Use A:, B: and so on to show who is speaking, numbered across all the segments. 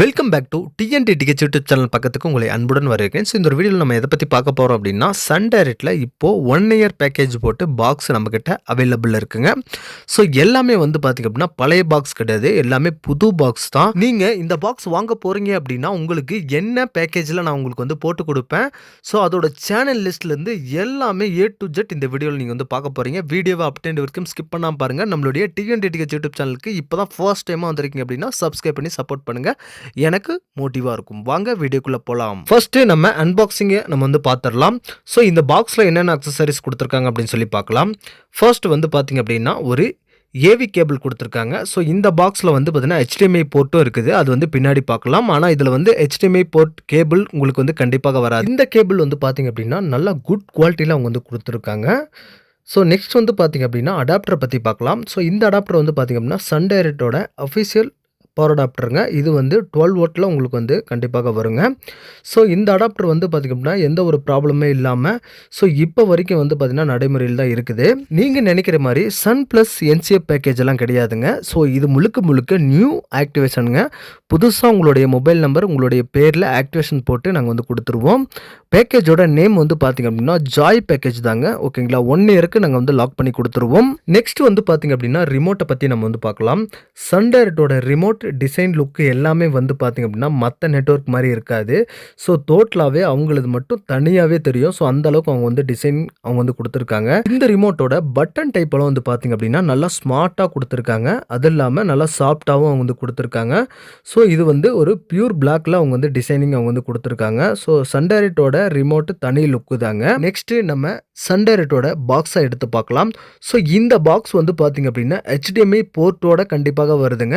A: Welcome back to TNT ticket YouTube channel பக்கத்துக்கு உங்களை அன்புடன் வரவேற்கிறேன். ஸோ இந்த ஒரு வீடியோவில் நம்ம எதை பற்றி பார்க்க போகிறோம் அப்படின்னா சன் டைரக்டில் இப்போது ஒன் இயர் பேக்கேஜ் போட்டு பாக்ஸ் நம்மக்கிட்ட அவைலபிள் இருக்குங்க. ஸோ எல்லாமே வந்து பார்த்திங்க அப்படின்னா பழைய பாக்ஸ் கிடையாது. எல்லாமே புது பாக்ஸ் தான். நீங்கள் இந்த பாக்ஸ் வாங்க போகிறீங்க அப்படின்னா உங்களுக்கு என்ன பேக்கேஜில் நான் உங்களுக்கு வந்து போட்டு கொடுப்பேன். ஸோ அதோட சேனல் லிஸ்ட்லேருந்து எல்லாமே ஏ டு ஜெட் இந்த வீடியோவில் நீங்கள் வந்து பார்க்க போகிறீங்க வீடியோவை அப்டேட் வரைக்கும் ஸ்கிப் பண்ணாமல் பாருங்கள் நம்மளுடைய டிஎன்டி டிக்கெட் யூடியூப் சேனலுக்கு இப்போ தான் ஃபர்ஸ்ட் டைமாக வந்திருக்கீங்க அப்படின்னா சப்ஸ்கிரைப் பண்ணி சப்போர்ட் பண்ணுங்கள் எனக்கு மோட்டிவாக இருக்கும். வாங்க வீடியோக்குள்ளே போகலாம் ஃபர்ஸ்ட்டு நம்ம அன்பாக்சிங்கை நம்ம வந்து பார்த்துடலாம் ஸோ இந்த பாக்ஸில் என்னென்ன அக்சசரிஸ் கொடுத்துருக்காங்க அப்படின்னு சொல்லி பார்க்கலாம் ஃபர்ஸ்ட் வந்து பார்த்திங்க அப்படின்னா ஒரு ஏவி கேபிள் கொடுத்துருக்காங்க. ஸோ இந்த பாக்ஸில் வந்து பார்த்தீங்கன்னா ஹெச்டிஎம்ஐ போர்ட்டும் இருக்குது. அது வந்து பின்னாடி பார்க்கலாம் ஆனால் இதில் வந்து ஹெச்டிஎம்ஐ போர்ட் கேபிள் உங்களுக்கு வந்து கண்டிப்பாக வராது. இந்த கேபிள் வந்து பார்த்தீங்க அப்படின்னா நல்லா குட் குவாலிட்டியில் அவங்க வந்து கொடுத்துருக்காங்க. ஸோ நெக்ஸ்ட் வந்து பார்த்திங்க அப்படின்னா அடாப்டரை பற்றி பார்க்கலாம் ஸோ இந்த அடாப்டர் வந்து பார்த்திங்க அப்படின்னா சன் டைரக்டோட அஃபிஷியல் பவர் அடாப்டருங்க. இது வந்து டுவெல் ஓட்டில் உங்களுக்கு வந்து கண்டிப்பாக வருங்க. ஸோ இந்த அடாப்டர் வந்து பார்த்திங்க அப்படின்னா எந்த ஒரு ப்ராப்ளமே இல்லாமல் ஸோ இப்போ வரைக்கும் வந்து பார்த்திங்கன்னா நடைமுறையில் தான் இருக்குது. நீங்கள் நினைக்கிற மாதிரி சன் ப்ளஸ் என்சிஎஃப் பேக்கேஜ் எல்லாம் கிடையாதுங்க. ஸோ இது முழுக்க முழுக்க நியூ ஆக்டிவேஷனுங்க புதுசாக உங்களுடைய மொபைல் நம்பர் உங்களுடைய பேரில் ஆக்டிவேஷன் போட்டு நாங்கள் வந்து கொடுத்துருவோம். பேக்கேஜோட நேம் வந்து பார்த்திங்க அப்படின்னா ஜாய் பேக்கேஜ் தாங்க. ஓகேங்களா ஒன் இயருக்கு நாங்கள் வந்து லாக் பண்ணி கொடுத்துருவோம். நெக்ஸ்ட் வந்து பார்த்திங்க அப்படின்னா ரிமோட்டை பற்றி நம்ம வந்து பார்க்கலாம் சண்டர்டோட ரிமோட் டிசைன் லுக்கு எல்லாமே வந்து பார்த்திங்க அப்படின்னா மற்ற நெட்வொர்க் மாதிரி இருக்காது. ஸோ டோட்டலாகவே அவங்களது மட்டும் தனியாகவே தெரியும். ஸோ அந்த அளவுக்கு அவங்க வந்து டிசைன் அவங்க வந்து கொடுத்துருக்காங்க. இந்த ரிமோட்டோட பட்டன் டைப்பெல்லாம் வந்து பார்த்திங்க அப்படின்னா நல்லா ஸ்மார்ட்டாக கொடுத்துருக்காங்க. அது இல்லாமல் நல்லா சாஃப்டாகவும் அவங்க வந்து கொடுத்துருக்காங்க. ஸோ இது வந்து ஒரு பியூர் பிளாக்ல அவங்க வந்து டிசைனிங் அவங்க வந்து கொடுத்துருக்காங்க. ஸோ சண்டரிட்டோட ரிமோட்டு தனி லுக்கு தாங்க. நெக்ஸ்ட்டு நம்ம சன்டைரக்டோட பாக்ஸை எடுத்து பார்க்கலாம். ஸோ இந்த பாக்ஸ் வந்து பார்த்திங்க அப்படின்னா ஹெச்டிஎம்ஐ போர்ட்டோட கண்டிப்பாக வருதுங்க.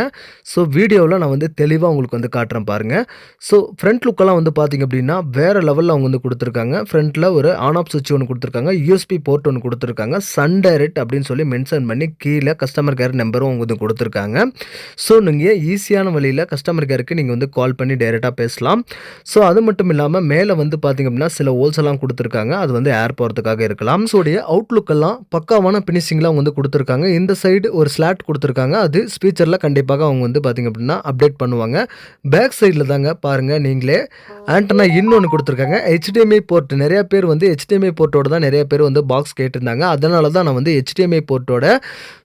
A: ஸோ வீடியோவில் நான் வந்து தெளிவாக உங்களுக்கு வந்து காட்டுறேன் பாருங்கள் ஸோ ஃப்ரண்ட் லுக்கெல்லாம் வந்து பார்த்திங்க அப்படின்னா வேறு லெவலில் அவங்க வந்து கொடுத்துருக்காங்க. ஃப்ரண்ட்டில் ஒரு ஆன் ஆஃப் சுவிட்ச் ஒன்று கொடுத்துருக்காங்க. யூஎஸ்பி போர்ட் ஒன்று கொடுத்துருக்காங்க. சன் அப்படின்னு சொல்லி மென்ஷன் பண்ணி கீழே கஸ்டமர் கேர் நம்பரும் அவங்க வந்து கொடுத்துருக்காங்க. ஸோ நீங்கள் ஈஸியான வழியில் கஸ்டமர் கேருக்கு நீங்கள் வந்து கால் பண்ணி டைரெக்டாக பேசலாம். ஸோ அது மட்டும் இல்லாமல் மேலே வந்து பார்த்திங்க அப்படின்னா சில ஹோல்ஸ் எல்லாம் கொடுத்துருக்காங்க. அது வந்து ஏர் போகிறதுக்காக இருக்கலாம். ஸோ அவுட்லுக் எல்லாம் பக்காவான ஃபினிஷிங்லாம் அவங்க வந்து கொடுத்துருக்காங்க. இந்த சைடு ஒரு ஸ்லாட் கொடுத்துருக்காங்க. அது ஸ்பீச்சரில் கண்டிப்பாக அவங்க வந்து பார்த்திங்க அப்படின்னா அப்டேட் பண்ணுவாங்க. பேக் சைடில் தாங்க பாருங்கள் நீங்களே. ஆண்டனா இன்னொன்று கொடுத்துருக்காங்க. ஹெச்டிஎம்ஐ போர்ட் நிறையா பேர் வந்து ஹெச்டிஎம்ஐ போர்ட்டோட தான் நிறைய பேர் வந்து பாக்ஸ் கேட்டிருந்தாங்க. அதனால தான் நான் வந்து ஹெச்டிஎம்ஐ போர்ட்டோட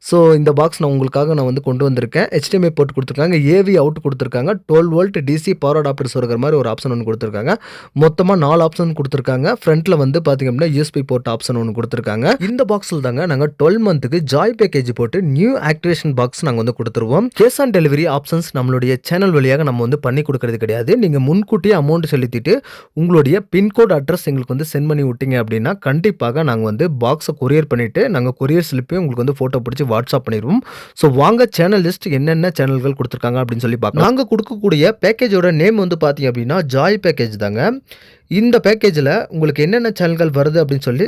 A: ஸோ இந்த பாக்ஸ் நான் உங்களுக்காக நான் வந்து கொண்டு வந்திருக்கேன். ஹெச்டிஎம்ஐ போர்ட் கொடுத்துருக்காங்க. ஏவி அவுட் கொடுத்துருக்காங்க. Twelve volt DC power adapter சொல்கிற மாதிரி ஒரு ஆப்ஷன் ஒன்று கொடுத்துருக்காங்க. மொத்தமாக நாலு ஆப்ஷன் ஆப்ஷன் கொடுத்துருக்காங்க. ஃப்ரண்ட்டில் வந்து பார்த்திங்க அப்படின்னா யூஎஸ்பி போர்ட் ஆப்ஷன் ஒன்று கொடுத்துருக்காங்க. இந்த பாக்ஸில் தாங்க நாங்கள் டுவெல் மந்த்துக்கு ஜாய் பேக்கேஜ் போட்டு நியூ ஆக்டிவேஷன் பாக்ஸ் நாங்கள் வந்து கொடுத்துருவோம். கேஷ் ஆன் டெலிவரி ஆப்ஷன்ஸ் நம்மளுடைய சேனல் வழியாக நம்ம வந்து பண்ணி கொடுக்கறது கிடையாது. நீங்கள் முன்கூட்டியே அமௌண்ட் செலுத்திட்டு உங்களுடைய பின்கோட் அட்ரஸ் எங்களுக்கு வந்து சென்ட் பண்ணி விட்டீங்க அப்படின்னா கண்டிப்பாக நாங்கள் வந்து பாக்ஸை கொரியர் பண்ணிவிட்டு நாங்கள் கொரியர் ஸ்லிப்பையும் உங்களுக்கு வந்து ஃபோட்டோ பிடிச்சி வாட்ஸ்அப் பண்ணிடுவோம். ஸோ வாங்க சேனல் லிஸ்ட் என்னென்ன சேனல்கள் கொடுத்துருக்காங்க அப்படின்னு சொல்லி பார்க்கலாம். நாங்கள் கொடுக்கக்கூடிய பேக்கேஜோட நேம் வந்து பார்த்தீங்க அப்படின்னா ஜாய் பேக்கேஜ் தாங்க. இந்த பேக்கேஜில் உங்களுக்கு என்னென்ன சேனல்கள் வருது அப்படின்னு சொல்லி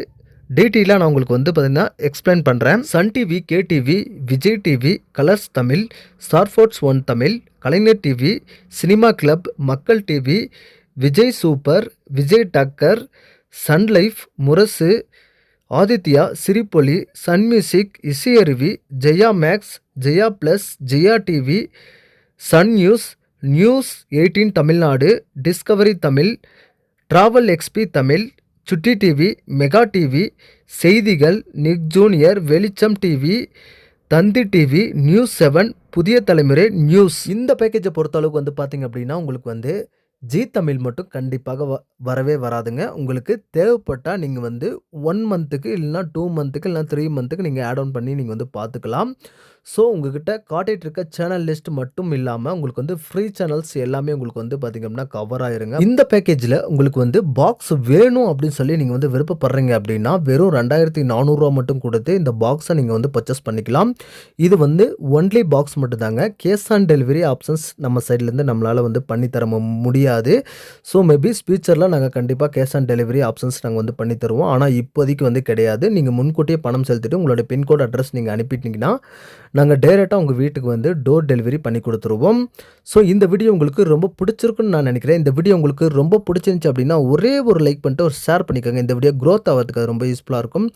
A: டீட்டெயிலாக நான் உங்களுக்கு வந்து பார்த்தீங்கன்னா எக்ஸ்பிளைன் பண்ணுறேன் Sun TV K TV Vijay TV Colors Tamil Star Sports one Tamil Kalaignar TV cinema club Makkal TV Vijay super Vijay Takkar Sun life Murasu Adithya Sirippoli Sun music Isaiaruvi Jaya max Jaya plus Jaya TV Sun news news eighteen Tamil Nadu Discovery Tamil travel XP Tamil Chutti TV mega TV செய்திகள் Nick junior Velicham TV Thanthi TV news seven Puthiya Thalaimurai news. இந்த பேக்கேஜை பொறுத்தளவுக்கு வந்து பார்த்திங்க அப்படின்னா உங்களுக்கு வந்து G Tamil மட்டும் கண்டிப்பாக வ வரவே வராதுங்க. உங்களுக்கு தேவைப்பட்டால் நீங்கள் வந்து ஒன் மந்த்துக்கு இல்லைனா டூ மந்த்துக்கு இல்லைனா த்ரீ மந்த்துக்கு நீங்கள் ஆட் ஆன் பண்ணி நீங்கள் வந்து பார்த்துக்கலாம் ஸோ உங்ககிட்ட காட்டிகிட்டு இருக்க சேனல் லிஸ்ட் மட்டும் இல்லாமல் உங்களுக்கு வந்து ஃப்ரீ சேனல்ஸ் எல்லாமே உங்களுக்கு வந்து பார்த்தீங்கன்னா கவர் ஆயிருங்க. இந்த பேக்கேஜில் உங்களுக்கு வந்து பாக்ஸ் வேணும் அப்படின்னு சொல்லி நீங்கள் வந்து விருப்பப்படுறீங்க அப்படின்னா வெறும் ரெண்டாயிரத்தி நானூறுரூவா மட்டும் கொடுத்து இந்த பாக்ஸை நீங்கள் வந்து பர்ச்சேஸ் பண்ணிக்கலாம். இது வந்து ஒன்லி பாக்ஸ் மட்டும்தாங்க. கேஷ் ஆன் டெலிவரி ஆப்ஷன்ஸ் நம்ம சைட்லேருந்து நம்மளால் வந்து பண்ணித்தர முடியும் முடியாது. ஸோ மேபி ஃபியூச்சரில் நாங்கள் கண்டிப்பாக கேஷ் ஆன் டெலிவரி ஆப்ஷன்ஸ் நாங்கள் வந்து பண்ணி தருவோம். ஆனால் இப்போதைக்கு வந்து கிடையாது. நீங்கள் முன்கூட்டியே பணம் செலுத்திட்டு உங்களோட பின்கோட் அட்ரஸ் நீங்கள் அனுப்பிட்டீங்கன்னா நாங்கள் டைரெக்டாக உங்கள் வீட்டுக்கு வந்து டோர் டெலிவரி பண்ணி கொடுத்துருவோம். ஸோ இந்த வீடியோ உங்களுக்கு ரொம்ப பிடிச்சிருக்குன்னு நான் நினைக்கிறேன். இந்த வீடியோ உங்களுக்கு ரொம்ப பிடிச்சிருந்துச்சி அப்படின்னா ஒரே ஒரு லைக் பண்ணிட்டு ஒரு ஷேர் பண்ணிக்கோங்க. இந்த வீடியோ க்ரோத் ஆகிறதுக்கு அது ரொம்ப யூஸ்ஃபுல்லாக இருக்கும்.